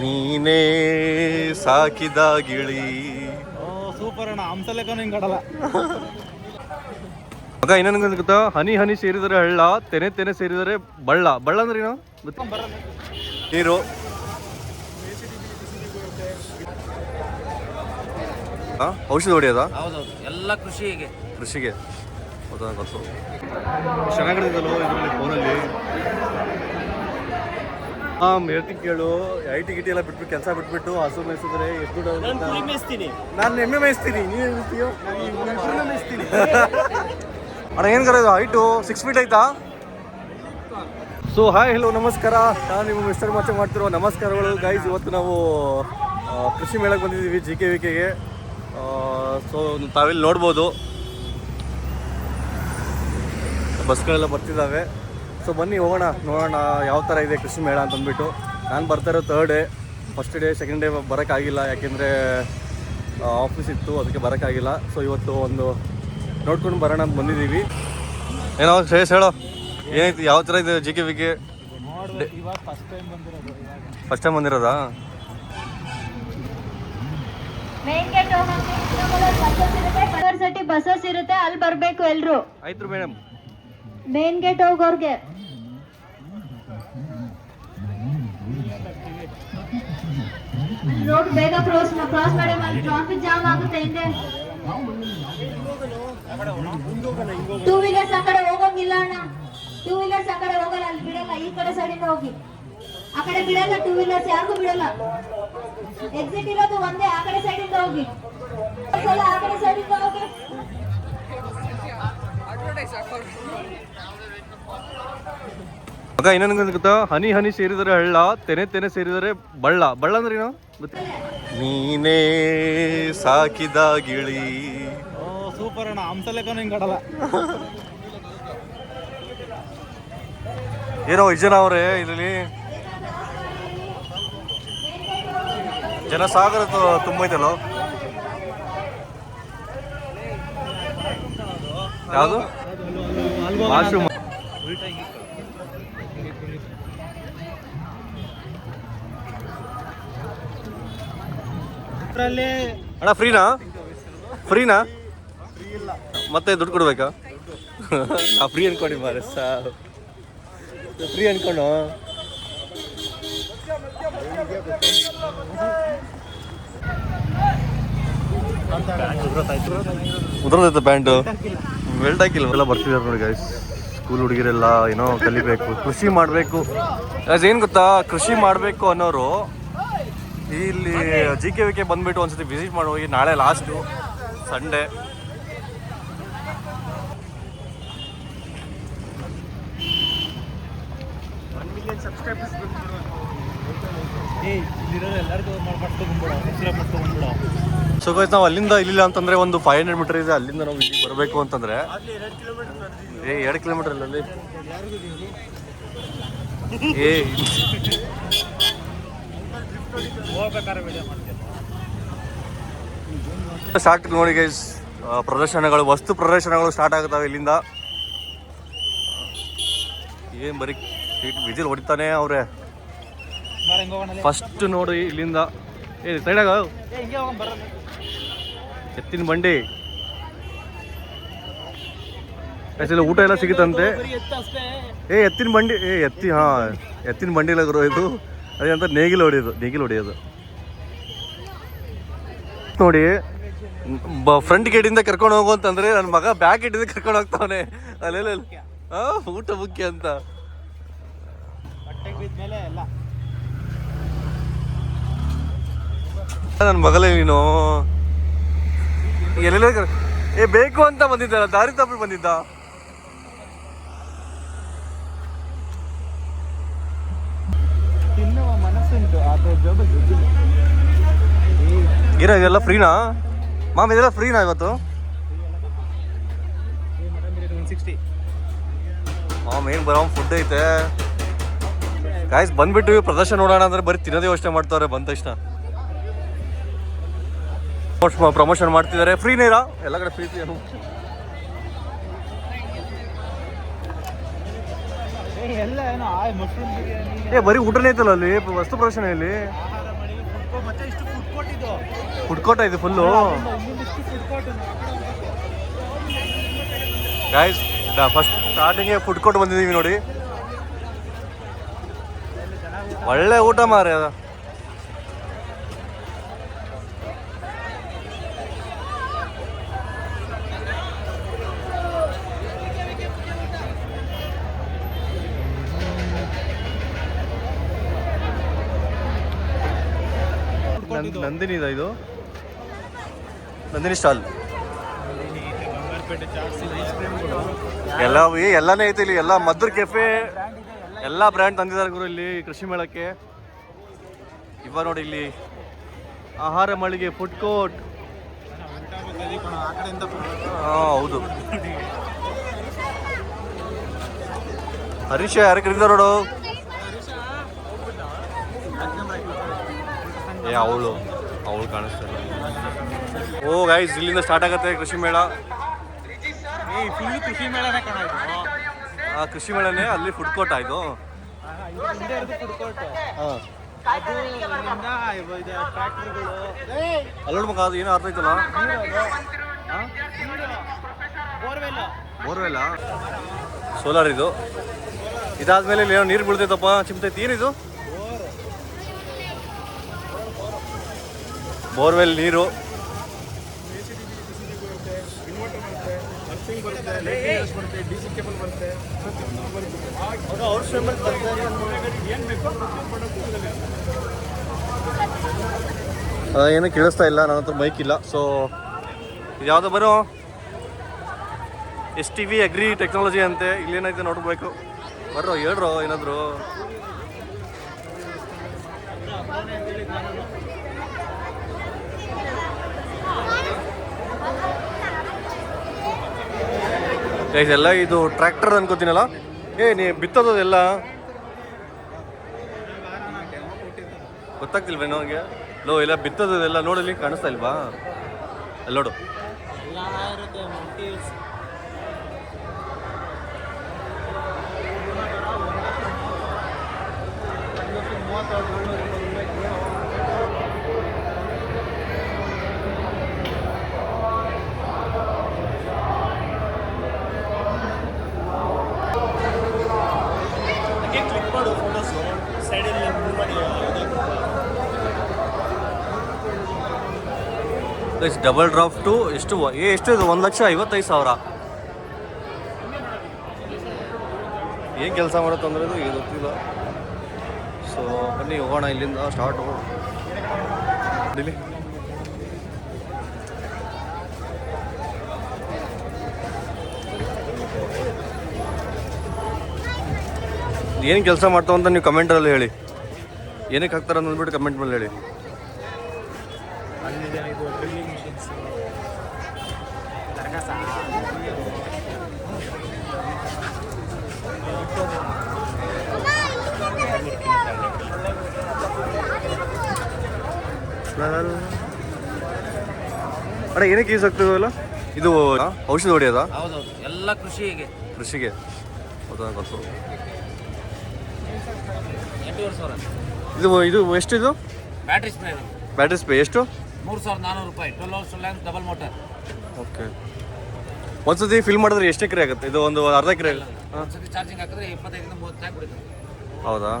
ನೀನೇ ಸಾಕಿದ ಗಿಳಿ. ಸೂಪರ್ ಅಣ್ಣ. ಹಂಸಲೇಖನ ಹಿಂಗಾಡಲ್ಲ ಮಗ ಇನ್ನೊಂದು ಗೊತ್ತಾ? ಹನಿ ಹನಿ ಸೇರಿದರೆ ಹಳ್ಳ ತೆನೆ ತೆನೆ ಸೇರಿದರೆ ಬಳ್ಳ. ಬಳ್ಳ ಅಂದ್ರೆ ಏನು? ನೀರು. ಔಷಧ ಹೊಡೆಯೋದಾ? ಹೌದೌದು. ಎಲ್ಲ ಕೃಷಿಗೆ. ಕೃಷಿಗೆ. ಗೊತ್ತು. ಚೆನ್ನಾಗಿರ್ತದಲ್ಲೋ ಇದರಲ್ಲಿ ಫೋನಲ್ಲಿ ಹಾಂ ಹೇಳ್ತೀನಿ ಕೇಳು ಐ ಟಿ ಗಿಟಿ ಎಲ್ಲ ಬಿಟ್ಬಿಟ್ಟು ಕೆಲಸ ಬಿಟ್ಬಿಟ್ಟು ಹಸು ಮೇಯಿಸಿದ್ರೆ ಎಷ್ಟು ದುಡ್ಡು ನಾನು ಎಮ್ಮೆ ಮೇಯಿಸ್ತೀನಿ. ನೀನು ಮೇಯಿಸ್ತೀಯೋ ಮೇಯಿಸ್ತೀನಿ. ಅಣ್ಣ ಏನು ಕರೋದು ಹೈಟು? ಸಿಕ್ಸ್ ಫೀಟ್ ಆಯ್ತಾ ಸೊ ಹಾಯ್ ಹಲೋ ನಮಸ್ಕಾರ. ನಾನು ನಿಮ್ಮ ಮಿಸ್ಟರ್ ಮಾಚೆ ಮಾಡ್ತಿರೋ ನಮಸ್ಕಾರಗಳು. ಗೈಸ್ ಇವತ್ತು ನಾವು ಕೃಷಿ ಮೇಳಕ್ಕೆ ಬಂದಿದ್ದೀವಿ ಜಿ ಕೆ ವಿ ಕೆಗೆ ಸೊ ತಾವಿಲ್ಲಿ ನೋಡ್ಬೋದು. ಬಸ್ಗಳೆಲ್ಲ ಬರ್ತಿದ್ದಾವೆ ಸೊ ಬನ್ನಿ ಹೋಗೋಣ ನೋಡೋಣ ಯಾವ ಥರ ಇದೆ ಕೃಷಿ ಮೇಳ ಅಂತ ಅಂದ್ಬಿಟ್ಟು. ನಾನು ಬರ್ತಾ ಇರೋ third day first day second day ಬರೋಕ್ಕಾಗಿಲ್ಲ ಯಾಕೆಂದರೆ ಆಫೀಸ್ ಇತ್ತು ಅದಕ್ಕೆ ಬರೋಕ್ಕಾಗಿಲ್ಲ. ಸೊ ಇವತ್ತು ಒಂದು ನೋಡ್ಕೊಂಡು ಬರೋಣ ಅಂತ ಬಂದಿದ್ದೀವಿ. ಏನೋ ಶ್ರೇಯಸ್ ಹೇಳೋ. ಏನೈತಿ ಯಾವ ಥರ ಇದೆ G K V K first time ಬಂದಿರೋದು ಯೂನಿವರ್ಸಿಟಿ ಬಸ್ಸಸ್ ಇರುತ್ತೆ ಅಲ್ಲಿ ಬರಬೇಕು ಎಲ್ರು. ಆಯ್ತು ಮೇಡಮ್ ಮೇನ್ ಗೇಟ್ ಹೋಗೋರ್ಗೆ. ರೋಡ್ ಬೇಗ ಕ್ರಾಸ್ ಕ್ರಾಸ್ ಮಾಡಿ ಟ್ರಾಫಿಕ್ ಜಾಮ್ ಆಗುತ್ತೆ ಹಿಂದೆ. ಟೂ ವೀಲರ್ಸ್ ಆ ಕಡೆ ಹೋಗೋಂಗಿಲ್ಲ ಅಣ್ಣ. ಟೂ ವೀಲರ್ಸ್ ಆ ಕಡೆ ಹೋಗಲ್ಲ, ಅಲ್ಲಿ ಬಿಡಲ್ಲ, ಈ ಕಡೆ ಸೈಡಿಂದ ಹೋಗಿ. ಆ ಕಡೆ ಬಿಡಲ್ಲ ಟೂ ವೀಲರ್ಸ್ ಯಾರಿಗೂ ಬಿಡಲ್ಲ. ಎಕ್ಸಿಟ್ ಇರೋದು ಒಂದೇ, ಆ ಕಡೆ ಸೈಡಿಂದ ಹೋಗಿ. ಆ ಕಡೆ ಸೈಡಿಂದ ಹೋಗಿ. ಮಗ ಇನ್ನೊಂದು ಗೊತ್ತಾ? ಹನಿ ಹನಿ ಸೇರಿದರೆ ಹಳ್ಳ ತೆನೆ ತೆನೆ ಸೇರಿದರೆ ಬಳ್ಳ. ಬಳ್ಳ ಅಂದ್ರೆ ಏನು? ನೀನೇ ಸಾಕಿದ ಗಿಳಿ. ಓ ಸೂಪರ್ ಅಣ್ಣ. ಹಂಸಲೇಖನ ಹಿಂಗಾಡಲ್ಲ ಏನೋ ಇಜನ ಜನ ಅವರೇ ಇದರಲ್ಲಿ? ಜನಸಾಗರ ತುಂಬೈತಲ್ಲ ತುಂಬೈತಲ್ಲೋ? ಯಾವುದು? ವಾಶ್ರೂಮ್ ಅಣ್ಣ ಫ್ರೀನಾ? ಫ್ರೀನಾ? ಮತ್ತೆ ದುಡ್ಡು ಕೊಡ್ಬೇಕಾ? ನಾ ಫ್ರೀ ಅನ್ಕೊಂಡಿ ಮಾರೆ ಸಾ ಫ್ರೀ ಅನ್ಕೊಂಡು? ಉದ್ರದೈತೆ ಪ್ಯಾಂಟು. ಬೆಲ್ಟ್ ಹಾಕಿಲ್ಲ. ಎಲ್ಲ ಬರ್ತಿದ್ದಾರೆ ನೋಡಿ ಗೈಸ್ ಸ್ಕೂಲ್ ಹುಡುಗಿರೆಲ್ಲ ಏನೋ ಕಲಿಬೇಕು. ಕೃಷಿ ಮಾಡಬೇಕು. ಏನು ಗೊತ್ತಾ? ಕೃಷಿ ಮಾಡಬೇಕು ಅನ್ನೋರು ಇಲ್ಲಿ ಜಿ ಕೆ ವಿ ಕೆ ಬಂದ್ಬಿಟ್ಟು ಒಂದ್ಸತಿ ವಿಸಿಟ್ ಮಾಡಿ ಹೋಗಿ ನಾಳೆ ಲಾಸ್ಟು ಸಂಡೇ ಸೊ ಗೈಸ್ ನಾವು ಅಲ್ಲಿಂದ ಇಲ್ಲಿಲ್ಲ ಅಂತಂದ್ರೆ ಒಂದು ಫೈವ್ ಹಂಡ್ರೆಡ್ ಮೀಟರ್ ಇದೆ ಅಲ್ಲಿಂದ ನಾವು ಇಲ್ಲಿ ಬರಬೇಕು ಅಂತಂದ್ರೆ. ಏ ಎರಡು ಕಿಲೋಮೀಟರ್ ಅಲ್ಲಿ ಏ ಸ್ಟಾರ್ಟ್ ನೋಡಿ ಗೈಸ್ ಪ್ರದರ್ಶನಗಳು ವಸ್ತು ಪ್ರದರ್ಶನಗಳು ಸ್ಟಾರ್ಟ್ ಆಗುತ್ತವೆ ಇಲ್ಲಿಂದ. ಏನ್ ಬರೀ ವಿಜಿಲ್ ಹೊಡಿತಾನೆ ಅವ್ರೆ. ಫಸ್ಟ್ ನೋಡಿ ಇಲ್ಲಿಂದ. ಏ ಸೈಡಾಗ ಎತ್ತಿನ ಬಂಡಿ. ಆಕ್ಚುಲಿ ಊಟ ಎಲ್ಲ ಸಿಗುತ್ತಂತೆ. ಏ ಎತ್ತಿನ ಬಂಡಿ ಏ ಎತ್ತಿ ಹಾ ಎತ್ತಿನ ಬಂಡಿಲ ಗುರು ಇದು. ಅದೇಂತ ನೇಗಿಲು ಹೊಡೆಯೋದು ನೇಗಿಲು ಹೊಡೆಯೋದು. ನೋಡಿ ಫ್ರಂಟ್ ಗೇಟಿಂದ ಕರ್ಕೊಂಡು ಹೋಗು ಅಂತಂದ್ರೆ ನನ್ನ ಮಗ ಬ್ಯಾಕ್ ಗೇಟಿಂದ ಕರ್ಕೊಂಡು ಹೋಗ್ತಾವನೆ. ಅಲ್ಲೆಲ್ಲ ಊಟ ಮುಖ್ಯ ಅಂತ. ನನ್ನ ಮಗಳೇ ನೀನು. ಎಲ್ಲೆಲ್ಲ ಏ, ಬೇಕು ಅಂತ ಬಂದಿದ್ದಲ್ಲ ದಾರಿ ತಪ್ಪಿ ಬಂದಿದ್ದ? ಗಿರ ಇದೆಲ್ಲ ಫ್ರೀನಾ? ಮಾಮ್, ಇದೆಲ್ಲ ಫ್ರೀನಾ ಇವತ್ತು? ಮಾಮ್, ಏನು ಬರೋ ಫುಡ್ ಐತೆ. ಗಾಯ್ಸ್ ಬಂದ್ಬಿಟ್ಟು ಪ್ರದರ್ಶನ ನೋಡೋಣ ಅಂದ್ರೆ ಬರೀ ತಿನ್ನೋದೇ ಯೋಚನೆ ಮಾಡ್ತಾರೆ, ಬಂದ ತಕ್ಷಣ. ಪ್ರಮೋಷನ್ ಮಾಡ್ತಿದ್ದಾರೆ. ಫ್ರೀ ನೀರಾ ಎಲ್ಲ ಕಡೆ ಫ್ರೀ ಎಲ್ಲ ಏನೋ ಆ ಮಶ್ರೂಮ್ ಬಿರಿಯಾನಿ ಏ, ಬರೀ ಊಟನೇ ಐತಲ್ಲ ಅಲ್ಲಿ? ವಸ್ತು ಪ್ರದರ್ಶನ ಇಲ್ಲಿ? ಫುಡ್ ಕೋರ್ಟ್ ಇದು full guys first starting food court ಬಂದಿದ್ದೀವಿ ನೋಡಿ. ಒಳ್ಳೆ ಊಟ ಮಾರಿ ನಂದಿನಿ ಇದೆ ಇದು. ನಂದಿನಿ ಸ್ಟಾಲ್. ಎಲ್ಲಾ ಎಲ್ಲಾನೇ ಐತೆ ಇಲ್ಲಿ, ಎಲ್ಲ ಮದ್ರ ಕೆಫೆ ಎಲ್ಲ ಬ್ರ್ಯಾಂಡ್ ತಂದಿದ್ದಾರೆ ಗುರು ಇಲ್ಲಿ ಕೃಷಿ ಮೇಳಕ್ಕೆ. ಇವ ನೋಡಿ ಇಲ್ಲಿ, ಆಹಾರ ಮಳಿಗೆ ಫುಡ್ ಕೋರ್ಟ್ ಹೌದು. ಹರೀಶ್ ಯಾರು ಕರೀತಾರ ನೋಡು? ಏ ಅವಳು. ಅವಳು ಕಾಣಿಸ್ತಾರೆ ಓ ಗೈಸ್ ಇಲ್ಲಿಂದ ಸ್ಟಾರ್ಟ್ ಆಗತ್ತೆ ಕೃಷಿ ಮೇಳ. ಕೃಷಿ ಮೇಳನೇ ಕಣ ಆ ಕೃಷಿ ಮೇಳನೇ ಅಲ್ಲಿ ಫುಡ್ ಕೋರ್ಟ್ ಆಯ್ತು ಅಲ್ಲೋಡ್ ಮಗ ಅದು ಏನೋ ಅರ್ಥ ಆಯ್ತಲ್ಲ? ಬೋರ್ವೆಲ್ ಬೋರ್ವೆಲ್ಲ ಸೋಲಾರ್ ಇದು. ಇದಾದ್ಮೇಲೆ ಏನೋ ನೀರು ಬೀಳ್ತೈತಪ್ಪ ಚಿಮ್ತೈತಿ ಏನಿದು? ಬೋರ್ವೆಲ್ ನೀರು. ಏನೂ ಕೇಳಿಸ್ತಾ ಇಲ್ಲ, ನನ್ನ ಹತ್ರ ಮೈಕ್ ಇಲ್ಲ. ಸೊ ಯಾವುದೋ ಬರೋ? S T V agri technology ಅಂತೆ. ಇಲ್ಲೇನೈತೆ ನೋಡ್ಬೇಕು? ಬರ್ರೋ, ಹೇಳ್ರೋ ಏನಾದ್ರು. ಎಲ್ಲ ಇದು ಟ್ರ್ಯಾಕ್ಟರ್ ಅನ್ಕೋತೀನಲ್ಲ ಏ, ನೀ ಬಿತ್ತದೆಲ್ಲ ಗೊತ್ತಾಗ್ತಿಲ್ವೇನೋ ನನಗೆ ಲೋ ಇಲ್ಲ ಬಿತ್ತದೆಲ್ಲ ನೋಡಲಿ ಕಾಣಿಸ್ತಾ ಇಲ್ವಾ? ಅಲ್ಲಿ ಡಬಲ್ ಡ್ರಾಫ್ಟು ಎಷ್ಟು ಏ ಎಷ್ಟು ಇದು? ಒಂದು ಲಕ್ಷ ಐವತ್ತೈದು ಸಾವಿರ. ಏನು ಕೆಲಸ ಮಾಡುತ್ತೆ ಅಂದ್ರೆ ಇದು ಇದು ಗೊತ್ತಿಲ್ಲ. ಸೊ ಬನ್ನಿ ಹೋಗೋಣ ಇಲ್ಲಿಂದ ಸ್ಟಾರ್ಟ್ ಇಲ್ಲಿ ಏನು ಕೆಲಸ ಮಾಡ್ತಾವಂತ ನೀವು ಕಮೆಂಟಲ್ಲಿ ಹೇಳಿ. ಏನಕ್ಕೆ ಹಾಕ್ತಾರೆ ಅಂದ್ಬಿಟ್ಟು ಕಮೆಂಟ್ ಮೇಲೆ ಹೇಳಿ ಅಲ್ಲಿದೆ ಇದು ಡ್ರಿಲ್ಲಿಂಗ್ ಮಿಷಿನ್ಸ್ ಅಣ್ಣ ಏನಕ್ಕೆ ಯೂಸ್ ಆಗ್ತದಲ್ಲ ಇದು ಔಷಧ ಹೊಡೆಯೋದಾ? ಹೌದೌದು. ಎಲ್ಲ ಕೃಷಿಗೆ. ಕೃಷಿಗೆ? ಹೌದಾ ಗೊತ್ತು. ಎಂಟೂವರೆ ಸಾವಿರ. ಇದು ಇದು ಎಷ್ಟು ಇದು ಬ್ಯಾಟ್ರಿ ಸ್ಪ್ರೇ ಬ್ಯಾಟ್ರಿ ಸ್ಪೇ ಎಷ್ಟು? ಮೂರು ಸಾವಿರದ ನಾನ್ನೂರು ರೂಪಾಯಿ. Twelve hours long double motor okay. ಒಂದ್ಸತಿ ಫಿಲ್ ಮಾಡಿದ್ರೆ ಎಷ್ಟು ಎಕರೆ ಆಗುತ್ತೆ? ಇದು ಒಂದು ಅರ್ಧ ಎಕರೆ? ಒಂದ್ಸತಿ ಚಾರ್ಜಿಂಗ್ ಹಾಕಿದ್ರೆ ಇಪ್ಪತ್ತೈದರಿಂದ ಮೂವತ್ತು ಟ್ಯಾಂಕ್ ಹೌದಾ?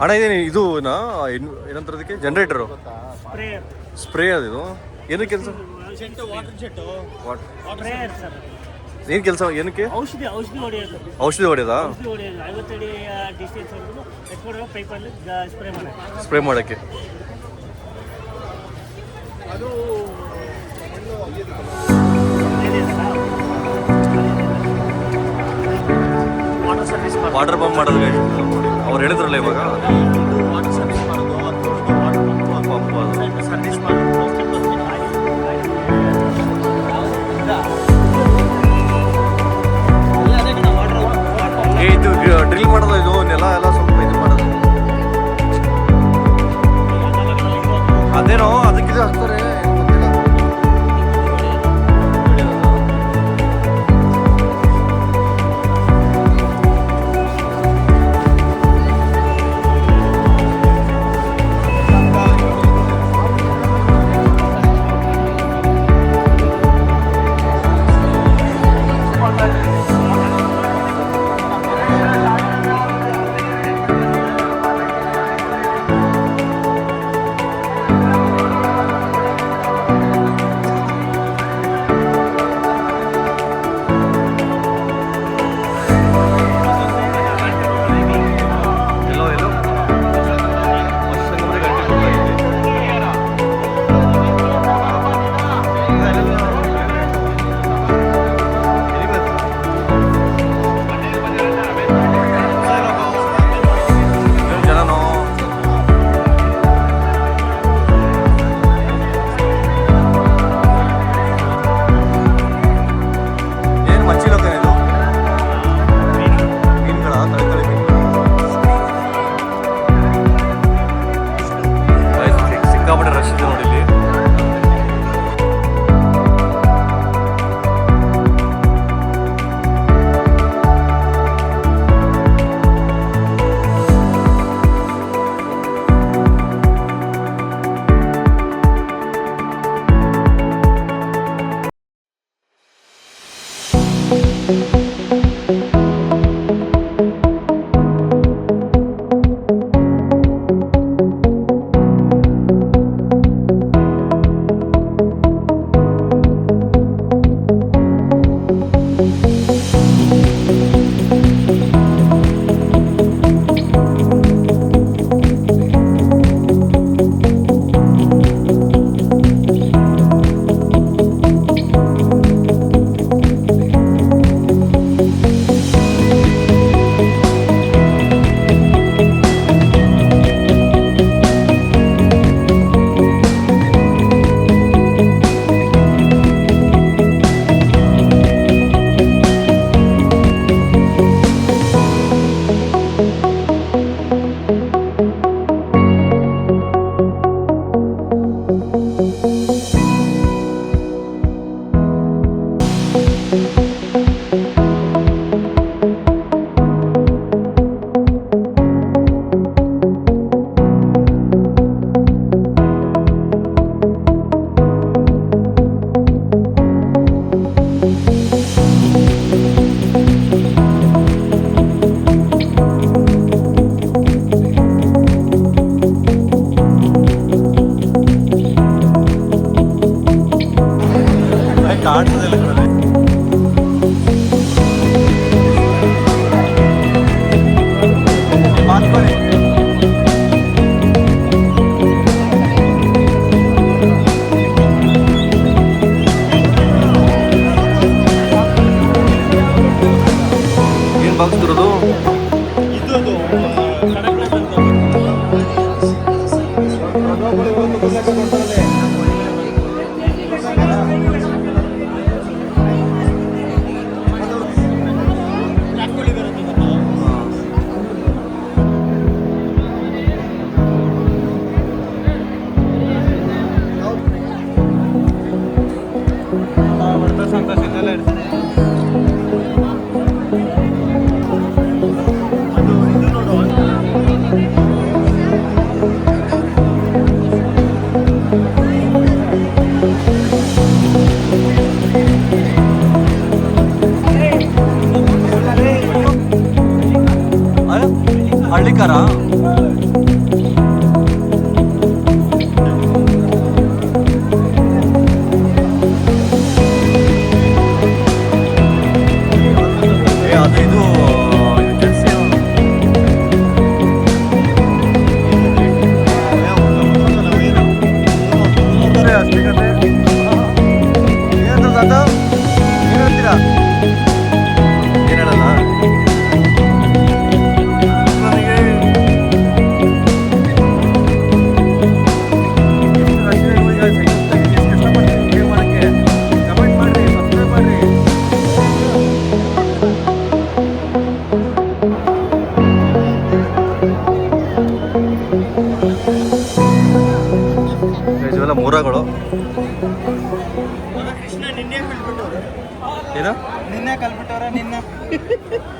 ಅಣ್ಣ ಇದೇನು ಇದು ನಾ ಏನು- ಏನಂತಾರೆ ಅದಕ್ಕೆ? ಜನ್ರೇಟರು ಸ್ಪ್ರೇ ಅದು? ಇದು ಏನು ಕೆಲಸ ಏನು ಕೆಲಸ ಏನಕ್ಕೆ? ಔಷಧಿ ಔಷಧಿ ಹೊಡೆಯೋದು. ಔಷಧಿ ಹೊಡೆಯೋದಾ? ಡಿಸ್ಟೆನ್ಸ್ ಪೈಪಲ್ಲಿ ಸ್ಪ್ರೇ ಮಾಡೋದು. ಸ್ಪ್ರೇ ಮಾಡೋಕ್ಕೆ. ಅದು ವಾಟರ್ ಪಂಪ್ ಮಾಡೋದು. ಅವ್ರು ಹೇಳಿದ್ರಲ್ಲ ಇವಾಗ. ಡ್ರಿಲ್ ಮಾಡೋದು ಇದು, ನೆಲ ಎಲ್ಲ ಸ್ವಲ್ಪ ಇದು ಮಾಡೋದು. ಅದೇನೋ ಅದಕ್ಕಿದೆ ಹಾಕ್ತಾರೆ.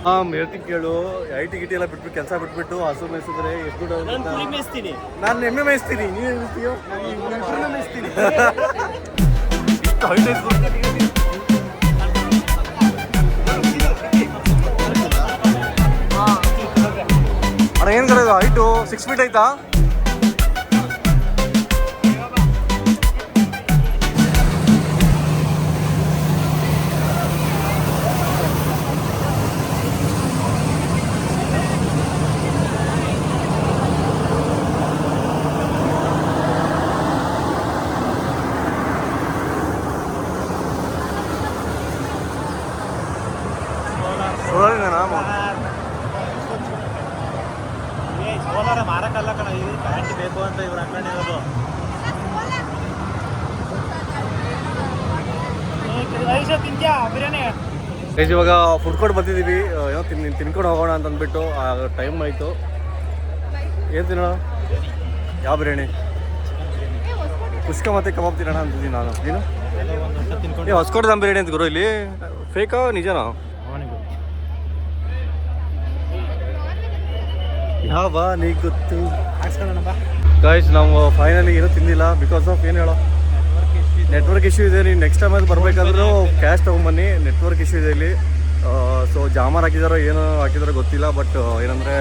ಹಾಂ ಹೇಳ್ತೀನಿ ಕೇಳು. ಐ ಟಿ ಗಿಟಿ ಎಲ್ಲ ಬಿಟ್ಬಿಟ್ಟು ಕೆಲಸ ಬಿಟ್ಬಿಟ್ಟು ಹಸು ಮೇಯಿಸಿದ್ರೆ ಎಷ್ಟು ಮೇಯಿಸ್ತೀನಿ. ನಾನು ಎಮ್ಮೆ ಮೇಯಿಸ್ತೀನಿ. ನೀನು ಹೇಳ್ತೀಯೋ? ನಾನು ಮೇಯಿಸ್ತೀನಿ. ಅಣ್ಣ ಏನು ಕರೆಯೋದು ಹೈಟು ಸಿಕ್ಸ್ ಫೀಟ್ ಐತಾ? ಬೇಕು ಅಂತ ಇವ್ರು ಹಾಕೊಂಡಿರೋದು ಇವಾಗ ಫುಡ್ ಕೋರ್ಟ್ ಬಂದಿದ್ದೀವಿ. ಏನೋ ತಿನ್ ತಿನ್ಕೊಂಡು ಹೋಗೋಣ ಅಂತ ಅಂದ್ಬಿಟ್ಟು ಟೈಮ್ ಆಯಿತು. ಏನು ತಿನ್ನೋಣ? ಯಾವ ಬಿರಿಯಾನಿ? ಪುಷ್ಕ ಮತ್ತೆ ಕಬಾಬ್ ತಿನ್ನೋಣ ಅಂತಿದ್ದೀನಿ ನಾನು. ಏನು ಹೊಸ್ಕೋಟದ ಬಿರಿಯಾನಿ ಅಂತ ಗುರು ಇಲ್ಲಿ? ಫೇಕಾ ನಿಜನಾ? ಬಾ ನೀ ಗೊತ್ತು. ಗಾಯ್ಸ್ ನಾವು ಫೈನಲಿ ಏನೂ ತಿಂದಿಲ್ಲ. ಬಿಕಾಸ್ ಆಫ್ ಏನು ಹೇಳೋ? ನೆಟ್ವರ್ಕ್ ಇಶ್ಯೂ ಇದೆ. ನೀವು ನೆಕ್ಸ್ಟ್ ಟೈಮ್ ಅಲ್ಲಿ ಬರಬೇಕಾದ್ರೂ ಕ್ಯಾಶ್ ತೊಗೊಂಬನ್ನಿ ನೆಟ್ವರ್ಕ್ ಇಶ್ಯೂ ಇದೆ ಇಲ್ಲಿ. ಸೊ ಜಾಮರ್ ಹಾಕಿದಾರೋ ಏನು ಹಾಕಿದಾರೋ ಗೊತ್ತಿಲ್ಲ ಬಟ್ ಏನಂದರೆ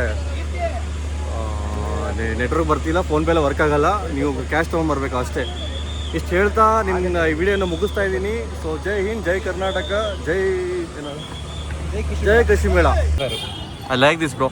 ನೆಟ್ವರ್ಕ್ ಬರ್ತಿಲ್ಲ ಫೋನ್ಪೇಲ್ಲ ವರ್ಕ್ ಆಗಲ್ಲ. ನೀವು ಕ್ಯಾಶ್ ತೊಗೊಂಬರ್ಬೇಕು ಅಷ್ಟೇ. ಇಷ್ಟು ಹೇಳ್ತಾ ನಿನ್ನ ಈ ವಿಡಿಯೋನ ಮುಗಿಸ್ತಾ ಇದ್ದೀನಿ. ಸೊ ಜೈ ಹಿಂದ್ ಜೈ ಕರ್ನಾಟಕ ಜೈ ಜೈ ಕೃಷಿ ಮೇಳ. I like this bro